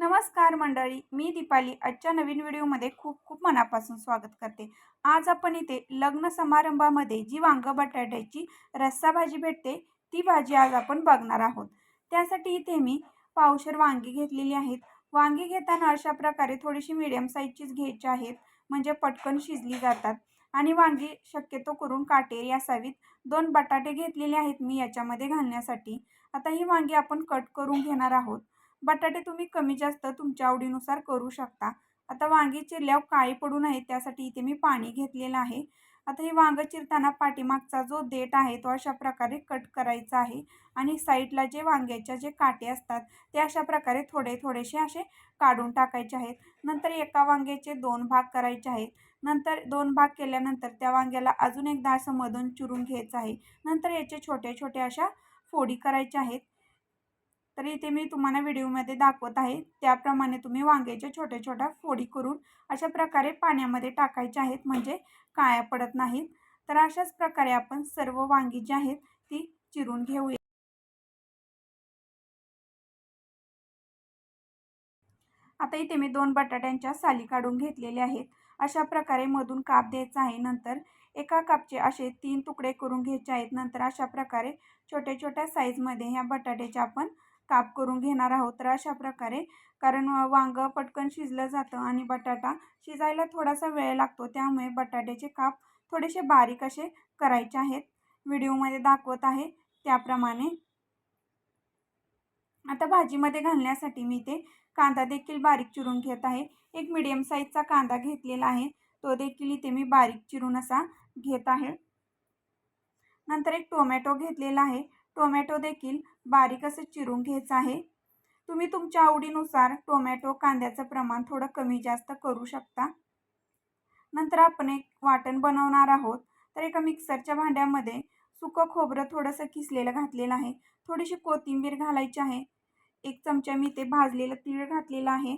नमस्कार मंडळी मी दीपाली. आजच्या नवीन व्हिडिओमध्ये खूप खूप मनापासून स्वागत करते. आज आपण इथे लग्न समारंभामध्ये जी वांग बटाट्याची रस्सा भाजी भेटते ती भाजी आज आपण बघणार आहोत. त्यासाठी इथे मी पावशर वांगी घेतलेली आहेत. वांगी घेताना अशा प्रकारे थोडीशी मिडियम साईजचीच घ्यायची आहेत म्हणजे पटकन शिजली जातात. आणि वांगी शक्यतो करून काटेरी असावीत. दोन बटाटे घेतलेले आहेत मी याच्यामध्ये घालण्यासाठी. आता ही वांगी आपण कट करून घेणार आहोत. बटाटे तुम्ही कमी जास्त तुमच्या आवडीनुसार करू शकता. आता वांगी चिरल्यावर काळी पडू नये त्यासाठी इथे मी पाणी घेतलेलं आहे. आता हे वांगं चिरताना पाठीमागचा जो देठ आहे तो अशा प्रकारे कट करायचा आहे आणि साईडला जे वांग्याच्या जे काटे असतात ते अशा प्रकारे थोडे थोडेसे असे काढून टाकायचे आहेत. नंतर एका वांग्याचे दोन भाग करायचे आहेत. नंतर दोन भाग केल्यानंतर त्या वांग्याला अजून एकदा असं मधून चिरून घ्यायचं आहे. नंतर याचे छोटे छोटे अशा फोडी करायच्या आहेत. तर इथे मी तुम्हाला व्हिडिओमध्ये दाखवत आहे. त्याप्रमाणे तुम्ही वांग्याच्या छोट्या छोट्या फोडी करून अशा प्रकारे पाण्यामध्ये टाकायच्या आहेत. म्हणजे काळ्या पडत नाहीत. तर अशाच प्रकारे आपण सर्व वांगी जी आहेत ती चिरून घेऊया. आता इथे मी दोन बटाट्यांच्या साली काढून घेतलेल्या आहेत. अशा प्रकारे मधून काप द्यायचा आहे. नंतर एका कापचे असे तीन तुकडे करून घ्यायचे आहेत. नंतर अशा प्रकारे छोट्या छोट्या साईजमध्ये ह्या बटाट्याच्या आपण काप करून घेणार आहोत. तर अशा प्रकारे कारण वांगं पटकन शिजलं जातं आणि बटाटा शिजायला थोडासा वेळ लागतो. त्यामुळे बटाट्याचे काप थोडेसे बारीक असे करायचे आहेत. व्हिडिओमध्ये दाखवत आहे त्याप्रमाणे. आता भाजीमध्ये घालण्यासाठी मी ते कांदा देखील बारीक चिरून घेत आहे. एक मिडियम साईजचा कांदा घेतलेला आहे. तो देखील इथे मी बारीक चिरून असा घेत आहे. नंतर एक टोमॅटो घेतलेला आहे. टोमॅटो देखील बारीक असं चिरून घ्यायचं आहे. तुम्ही तुमच्या आवडीनुसार टोमॅटो कांद्याचं प्रमाण थोडं कमी जास्त करू शकता. नंतर आपण एक वाटण बनवणार आहोत. तर एका मिक्सरच्या भांड्यामध्ये सुकं खोबरं थोडंसं किसलेलं घातलेलं आहे. थोडीशी कोथिंबीर घालायची आहे. एक चमचा मी ते भाजलेलं तीळ घातलेलं आहे.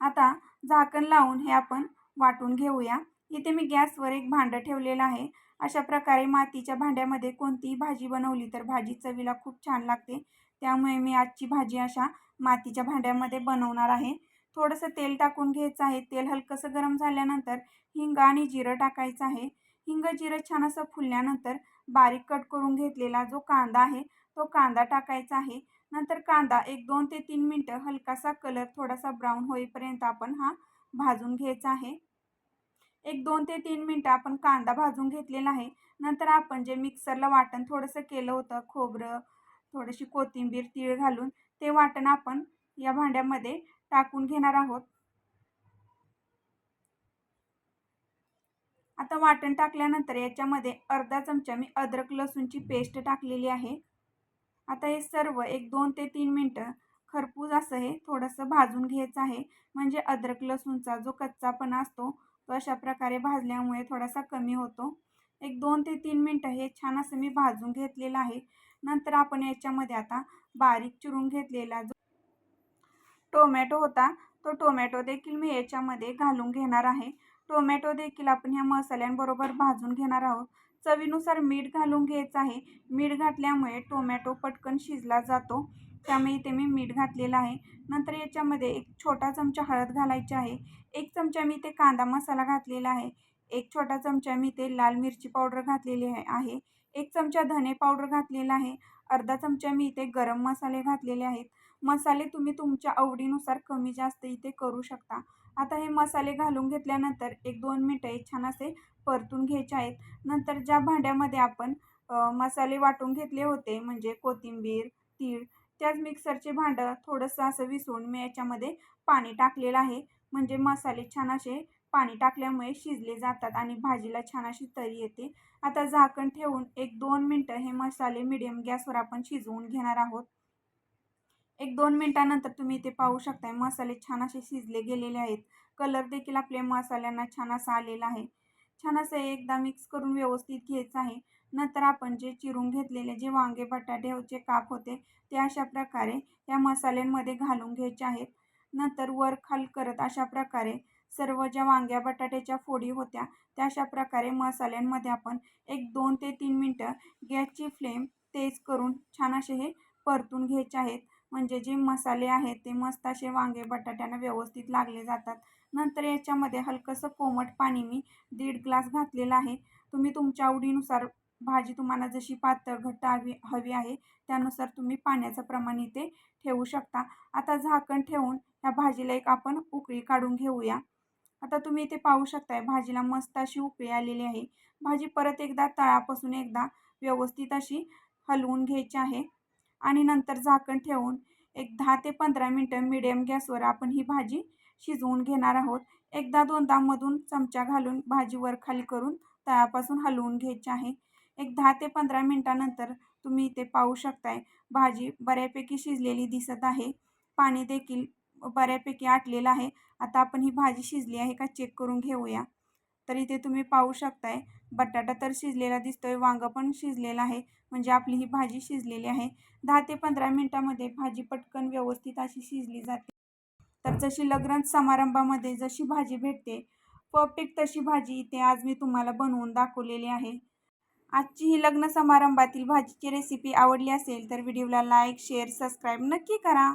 आता झाकण लावून हे आपण वाटून घेऊया. इथे मी गॅसवर एक भांडं ठेवलेलं आहे. अशा प्रकारे मातीच्या भांड्यामध्ये कोणतीही भाजी बनवली तर भाजी चवीला खूप छान लागते. त्यामुळे मी आजची भाजी अशा मातीच्या भांड्यामध्ये बनवणार आहे. थोडंसं तेल टाकून घ्यायचं आहे. तेल हलकंसं गरम झाल्यानंतर हिंग आणि जिरं टाकायचं आहे. हिंग जिरं छान असं फुलल्यानंतर बारीक कट करून घेतलेला जो कांदा आहे तो कांदा टाकायचा आहे. नंतर कांदा एक दोन ते तीन मिनटं हलकासा कलर थोडासा ब्राऊन होईपर्यंत आपण हा भाजून घ्यायचा आहे. एक दोन ते तीन मिनटं आपण कांदा भाजून घेतलेला आहे. नंतर आपण जे मिक्सरला वाटण थोडंसं केलं होतं खोबरं थोडीशी कोथिंबीर तीळ घालून ते वाटण आपण या भांड्यामध्ये टाकून घेणार आहोत. आता वाटण टाकल्यानंतर याच्यामध्ये अर्धा चमचा मी अद्रक लसूणची पेस्ट टाकलेली आहे. आता हे सर्व एक दोन ते तीन मिनटं खरपूस असं हे थोडंसं भाजून घ्यायचं आहे. म्हणजे अद्रक लसूणचा जो कच्चापणा असतो तो अशा प्रकारे भाजल्यामुळे थोडासा कमी होतो. एक दोन ते तीन मिनटं हे छान असं मी भाजून घेतलेलं आहे. नंतर आपण याच्यामध्ये आता बारीक चिरून घेतलेला जो टोमॅटो होता तो टोमॅटो देखील मी याच्यामध्ये घालून घेणार आहे. टोमॅटो देखील आपण ह्या मसाल्यांबरोबर भाजून घेणार आहोत. चवीनुसार मीठ घालून घ्यायचं आहे. मीठ घातल्यामुळे टोमॅटो पटकन शिजला जातो. त्यामुळे इथे मी मीठ घातलेलं आहे. नंतर याच्यामध्ये एक छोटा चमचा हळद घालायची आहे. एक चमचा मी इथे कांदा मसाला घातलेला आहे. एक छोटा चमचा मी ते लाल मिरची पावडर घातलेली आहे. एक चमचा धने पावडर घातलेला आहे. अर्धा चमचा मी इथे गरम मसाले घातलेले आहेत. मसाले तुम्ही तुमच्या आवडीनुसार कमी जास्त इथे करू शकता. आता हे मसाले घालून घेतल्यानंतर एक दोन मिनटं छान असे परतून घ्यायचे आहेत. नंतर ज्या भांड्यामध्ये आपण मसाले वाटून घेतले होते म्हणजे कोथिंबीर तीळ त्याच मिक्सरचे भांडं थोडंसं असं विसरून मी याच्यामध्ये पाणी टाकलेलं आहे. म्हणजे मसाले छान असे पाणी टाकल्यामुळे शिजले जातात आणि भाजीला छान अशी तरी येते. आता झाकण ठेवून एक दोन मिनटं हे मसाले मिडियम गॅसवर आपण शिजवून घेणार आहोत. एक दोन मिनटानंतर तुम्ही इथे पाहू शकताय मसाले छान असे शिजले गेलेले आहेत. कलर देखील आपल्या मसाल्यांना छान असा आलेला आहे. छान असं एकदा मिक्स करून व्यवस्थित घ्यायचं आहे. नंतर आपण जे चिरून घेतलेले जे वांगे बटाट्याचे काप होते ते अशा प्रकारे या मसाल्यांमध्ये घालून घ्यायचे आहेत. नंतर वर खाल करत अशा प्रकारे सर्व ज्या वांग्या बटाट्याच्या फोडी होत्या त्या अशा प्रकारे मसाल्यांमध्ये आपण एक दोन ते तीन मिनटं गॅसची फ्लेम तेज करून छान असे हे परतून घ्यायचे आहेत. म्हणजे जे मसाले आहेत ते मस्त असे वांगे बटाट्यानं व्यवस्थित लागले जातात. नंतर याच्यामध्ये हलकंसं कोमट पाणी मी दीड ग्लास घातलेलं आहे. तुम्ही तुमच्या आवडीनुसार भाजी तुम्हाला जशी पातळ घट्ट हवी हवी आहे त्यानुसार तुम्ही पाण्याचं प्रमाण इथे ठेवू शकता. आता झाकण ठेवून ह्या भाजीला एक आपण उकळी काढून घेऊया. आता तुम्ही इथे पाहू शकताय भाजीला मस्त अशी उकळी आलेली आहे. भाजी परत एकदा तळापासून एकदा व्यवस्थित अशी हलवून घ्यायची आहे. आणि नंतर झाकण ठेवून एक दहा ते पंधरा मिनटं मिडियम गॅसवर आपण ही भाजी शिजवून घेणार आहोत. एकदा दोनदा मधून चमचा घालून भाजी वर खाली करून तळापासून हलवून घ्यायची आहे. एक दहा ते पंधरा मिनटानंतर तुम्ही इथे पाहू शकताय. भाजी बऱ्यापैकी शिजलेली दिसत आहे. पाणी देखील बऱ्यापैकी आटलेलं आहे. आता आपण ही भाजी शिजली आहे का चेक करून घेऊया. तर इथे तुम्ही पाहू शकताय बटाटा तर शिजलेला दिसतोय वांगं पण शिजलेलं आहे. म्हणजे आपली ही भाजी शिजलेली आहे. दहा ते पंधरा मिनटामध्ये भाजी पटकन व्यवस्थित अशी शिजली जाते. तर जशी लग्न समारंभामध्ये जशी भाजी भेटते परफेक्ट तशी भाजी इथे आज मी तुम्हाला बनवून दाखवलेली आहे. आजची ही लग्न समारंभातील भाजीची रेसिपी आवडली असेल तर व्हिडिओला लाईक शेअर सबस्क्राईब नक्की करा.